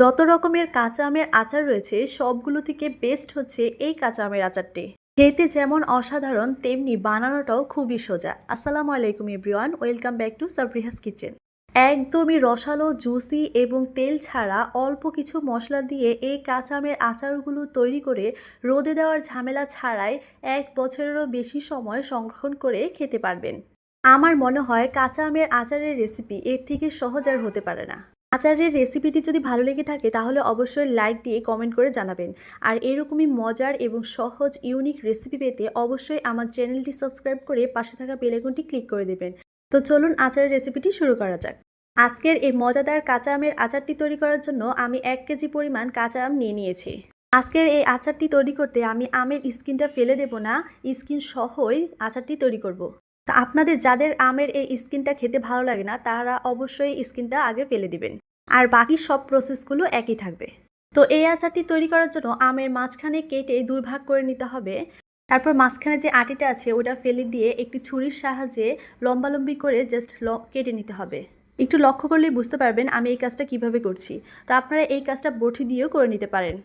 যত রকমের কাঁচা আমের আচার রয়েছে, সবগুলো থেকে বেস্ট হচ্ছে এই কাঁচা আমের আচারটি। খেতে যেমন অসাধারণ, তেমনি বানানোটাও খুবই সোজা। আসসালামু আলাইকুম everyone, welcome back to Sabriha's kitchen. একদমই রসালো জুসি এবং তেল ছাড়া অল্প কিছু মশলা দিয়ে এই কাঁচা আমের আচারগুলো তৈরি করে রোদে দেওয়ার ঝামেলা ছাড়াই এক বছরেরও বেশি সময় সংরক্ষণ করে খেতে পারবেন। আমার মনে হয় কাঁচা আমের আচারের রেসিপি এর থেকে সহজ আর হতে পারে না। আচারের রেসিপিটি যদি ভালো লেগে থাকে, তাহলে অবশ্যই লাইক দিয়ে কমেন্ট করে জানাবেন। আর এরকমই মজার এবং সহজ ইউনিক রেসিপি পেতে অবশ্যই আমার চ্যানেলটি সাবস্ক্রাইব করে পাশে থাকা বেলাইকনটি ক্লিক করে দেবেন। তো চলুন আচারের রেসিপিটি শুরু করা যাক। আজকের এই মজাদার কাঁচা আমের আচারটি তৈরি করার জন্য আমি এক কেজি পরিমাণ কাঁচা আম নিয়ে নিয়েছি। আজকের এই আচারটি তৈরি করতে আমি আমের স্কিনটা ফেলে দেব না স্কিন সহই আচারটি তৈরি করব। তা আপনাদের যাদের আমের এই স্কিনটা খেতে ভালো লাগে না, তারা অবশ্যই স্কিনটা আগে ফেলে দিবেন। আর বাকি সব প্রসেসগুলো একই থাকবে। তো এই আচারটি তৈরি করার জন্য আমের মাঝখানে কেটে দুই ভাগ করে নিতে হবে। তারপর মাঝখানে যে আটিটা আছে, ওটা ফেলে দিয়ে একটি ছুরির সাহায্যে লম্বালম্বি করে জাস্ট কেটে নিতে হবে। একটু লক্ষ্য করলেই বুঝতে পারবেন আমি এই কাজটা কীভাবে করছি। তো আপনারা এই কাজটা বটি দিয়েও করে নিতে পারেন।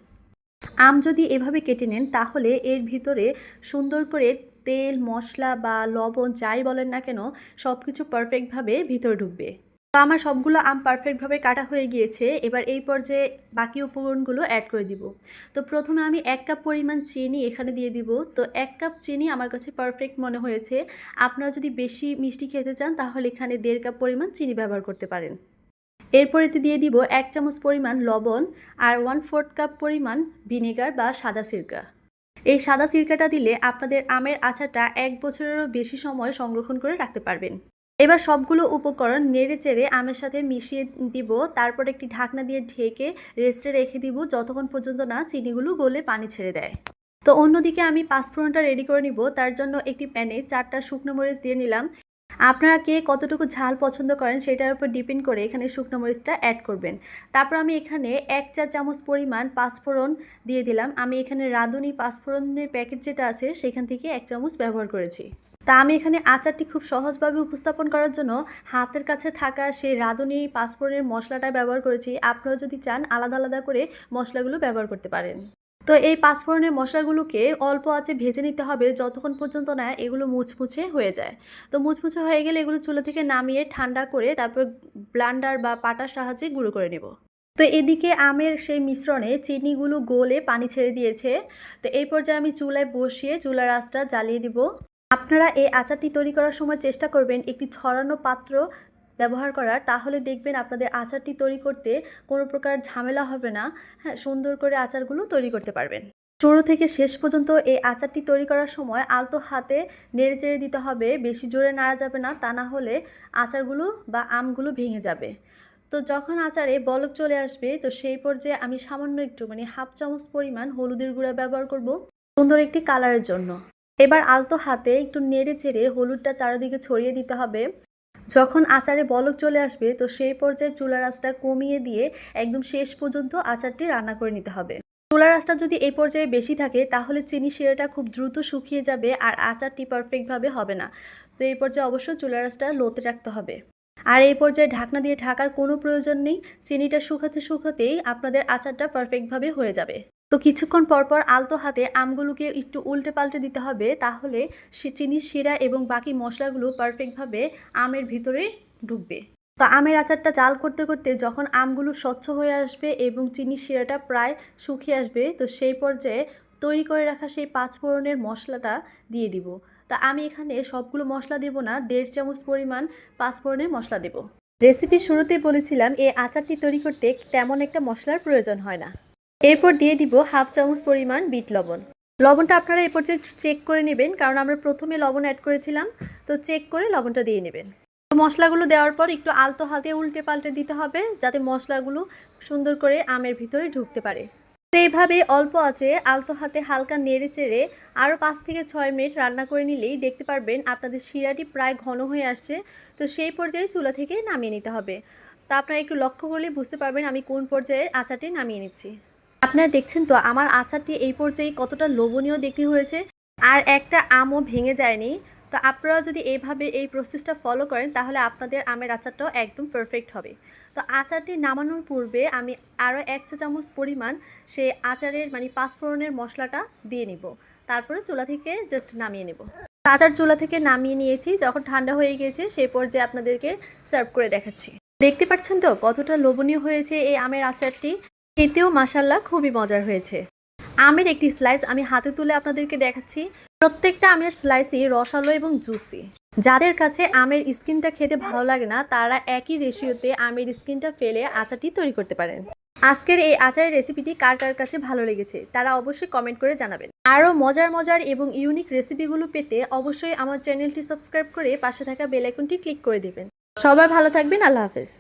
আম যদি এভাবে কেটে নেন, তাহলে এর ভিতরে সুন্দর করে তেল, মশলা বা লবণ যাই বলেন না কেন সব কিছু পারফেক্টভাবে ভিতরে ঢুকবে। তো আমার সবগুলো আম পারফেক্টভাবে কাটা হয়ে গিয়েছে, এবার এই পর্যায়ে বাকি উপকরণগুলো অ্যাড করে দিব। তো প্রথমে আমি এক কাপ পরিমাণ চিনি এখানে দিয়ে দিব। তো এক কাপ চিনি আমার কাছে পারফেক্ট মনে হয়েছে। আপনারা যদি বেশি মিষ্টি খেতে চান, তাহলে এখানে দেড় কাপ পরিমাণ চিনি ব্যবহার করতে পারেন। এরপরেতে দিয়ে দিব এক চামচ পরিমাণ লবণ আর ওয়ান ফোর্থ কাপ পরিমাণ ভিনেগার বা সাদা সিরকা। এই সাদা সিরকাটা দিলে আপনাদের আমের আচারটা এক বছরেরও বেশি সময় সংরক্ষণ করে রাখতে পারবেন। এবার সবগুলো উপকরণ নেড়ে চেড়ে আমের সাথে মিশিয়ে দিব, তারপর একটি ঢাকনা দিয়ে ঢেকে রেস্টে রেখে দিব যতক্ষণ পর্যন্ত না চিনিগুলো গলে পানি ছেড়ে দেয়। তো অন্যদিকে আমি পাঁচফোড়নটা রেডি করে নিব, তার জন্য একটি প্যানে চারটা শুকনো মরিচ দিয়ে নিলাম। আপনারা কে কতটুকু ঝাল পছন্দ করেন সেটার উপর ডিপেন্ড করে এখানে শুকনো মরিচটা অ্যাড করবেন। তারপর আমি এখানে এক চা চামচ পরিমাণ পাঁচফোড়ন দিয়ে দিলাম। আমি এখানে রাঁধুনি পাঁচফোড়নের প্যাকেট যেটা আছে সেখান থেকে এক চামচ ব্যবহার করেছি। তা আমি এখানে আচারটি খুব সহজভাবে উপস্থাপন করার জন্য হাতের কাছে থাকা সেই রাঁধুনি পাঁচফোড়নের মশলাটা ব্যবহার করেছি। আপনারা যদি চান আলাদা আলাদা করে মশলাগুলো ব্যবহার করতে পারেন। তো এই পাঁচফোড়নের মশলাগুলোকে অল্প আছে ভেজে নিতে হবে যতক্ষণ পর্যন্ত না এগুলো মুচমুচে হয়ে যায়। তো মুচমুচে হয়ে গেলে এগুলো চুলো থেকে নামিয়ে ঠান্ডা করে তারপর ব্লান্ডার বা পাটার সাহায্যে গুঁড়ো করে নেব। তো এদিকে আমের সেই মিশ্রণে চিনিগুলো গলে পানি ছেড়ে দিয়েছে। তো এই পর্যায়ে আমি চুলায় বসিয়ে চুলার আঁচটা জ্বালিয়ে দিব। আপনারা এই আচারটি তৈরি করার সময় চেষ্টা করবেন একটি ছড়ানো পাত্র ব্যবহার করার, তাহলে দেখবেন আপনাদের আচারটি তৈরি করতে কোনো প্রকার ঝামেলা হবে না। হ্যাঁ সুন্দর করে আচারগুলো তৈরি করতে পারবেন। শুরু থেকে শেষ পর্যন্ত এই আচারটি তৈরি করার সময় আলতো হাতে নেড়ে চেড়ে দিতে হবে। বেশি জোরে নাড়া যাবে না, তা না হলে আচারগুলো বা আমগুলো ভেঙে যাবে। তো যখন আচারে বলক চলে আসবে, তো সেই পর্যায়ে আমি সামান্য একটু মানে হাফ চামচ পরিমাণ হলুদের গুঁড়া ব্যবহার করব। সুন্দর একটি কালারের জন্য। এবার আলতো হাতে একটু নেড়ে চেড়ে হলুদটা চারিদিকে ছড়িয়ে দিতে হবে। যখন আচারে বলক চলে আসবে, তো সেই পর্যায়ে চুলা আঁচটা কমিয়ে দিয়ে একদম শেষ পর্যন্ত আচারটি রান্না করে নিতে হবে। চুলা আঁচটা যদি এই পর্যায়ে বেশি থাকে, তাহলে চিনি শিরাটা খুব দ্রুত শুকিয়ে যাবে আর আচারটি পারফেক্টভাবে হবে না। তো এই পর্যায়ে অবশ্য চুলা আঁচটা লোতে রাখতে হবে। আর এই পর্যায়ে ঢাকনা দিয়ে ঢাকার কোনো প্রয়োজন নেই। চিনিটা শুকাতে শুকাতেই আপনাদের আচারটা পারফেক্টভাবে হয়ে যাবে। তো কিছুক্ষণ পরপর আলতো হাতে আমগুলোকে একটু উল্টে পাল্টে দিতে হবে, তাহলে চিনির শিরা এবং বাকি মশলাগুলো পারফেক্টভাবে আমের ভিতরে ঢুকবে। তো আমের আচারটা জাল করতে করতে যখন আমগুলো স্বচ্ছ হয়ে আসবে এবং চিনির শিরাটা প্রায় শুকিয়ে আসবে, তো সেই পর্যায়ে তৈরি করে রাখা সেই পাঁচ ফোড়নের মশলাটা দিয়ে দিব। তা আমি এখানে সবগুলো মশলা দেব না, দেড় চামচ পরিমাণ পাঁচ ফোড়নের মশলা দেব। রেসিপির শুরুতেই বলেছিলাম, এই আচারটি তৈরি করতে তেমন একটা মশলার প্রয়োজন হয় না। এরপর দিয়ে দিব হাফ চামচ পরিমাণ বিট লবণ। লবণটা আপনারা এ পর্যায়ে চেক করে নেবেন, কারণ আমরা প্রথমে লবণ অ্যাড করেছিলাম, তো চেক করে লবণটা দিয়ে নেবেন। তো মশলাগুলো দেওয়ার পর একটু আলতো হাতে উল্টে পাল্টে দিতে হবে, যাতে মশলাগুলো সুন্দর করে আমের ভিতরে ঢুকতে পারে। তো এইভাবে অল্প আছে, আলতো হাতে হালকা নেড়ে চেড়ে আরও পাঁচ থেকে ছয় মিনিট রান্না করে নিলেই দেখতে পারবেন আপনাদের শিরাটি প্রায় ঘন হয়ে আসছে। তো সেই পর্যায়ে চুলা থেকে নামিয়ে নিতে হবে। তা আপনারা একটু লক্ষ্য করলে বুঝতে পারবেন আমি কোন পর্যায়ে আচারটি নামিয়ে নিচ্ছি। আপনারা দেখছেন তো আমার আচারটি এই পর্যায়ে কতটা লোভনীয় দেখতে হয়েছে। আর একটা আমও ভেঙে যায়নি। তো আপনারা যদি এইভাবে এই প্রসেসটা ফলো করেন, তাহলে আপনাদের আমের আচারটাও একদম পারফেক্ট হবে। তো আচারটি নামানোর পূর্বে আমি আরও এক চা চামচ পরিমাণ সে আচারের মানে পাঁচফোড়নের মশলাটা দিয়ে নিব। তারপরে চুলা থেকে জাস্ট নামিয়ে নেব। আচার চুলা থেকে নামিয়ে নিয়েছি, যখন ঠান্ডা হয়ে গিয়েছে সেই পর্যায়ে আপনাদেরকে সার্ভ করে দেখাচ্ছি। দেখতে পাচ্ছেন তো কতটা লোভনীয় হয়েছে এই আমের আচারটি? খেতেও মাসাল্লাহ খুবই মজার হয়েছে। আমের একটি স্লাইস আমি হাতে তুলে আপনাদেরকে দেখাচ্ছি। প্রত্যেকটা আমের স্লাইসই রসালো এবং জুসি যাদের কাছে আমের স্কিনটা খেতে ভালো লাগে না, তারা একই রেশিওতে আমের স্কিনটা ফেলে আচারটি তৈরি করতে পারেন। আজকের এই আচারের রেসিপিটি কার কার কাছে ভালো লেগেছে, তারা অবশ্যই কমেন্ট করে জানাবেন। আরও মজার মজার এবং ইউনিক রেসিপিগুলো পেতে অবশ্যই আমার চ্যানেলটি সাবস্ক্রাইব করে পাশে থাকা বেল আইকনটি ক্লিক করে দিবেন। সবাই ভালো থাকবেন, আল্লাহ হাফেজ।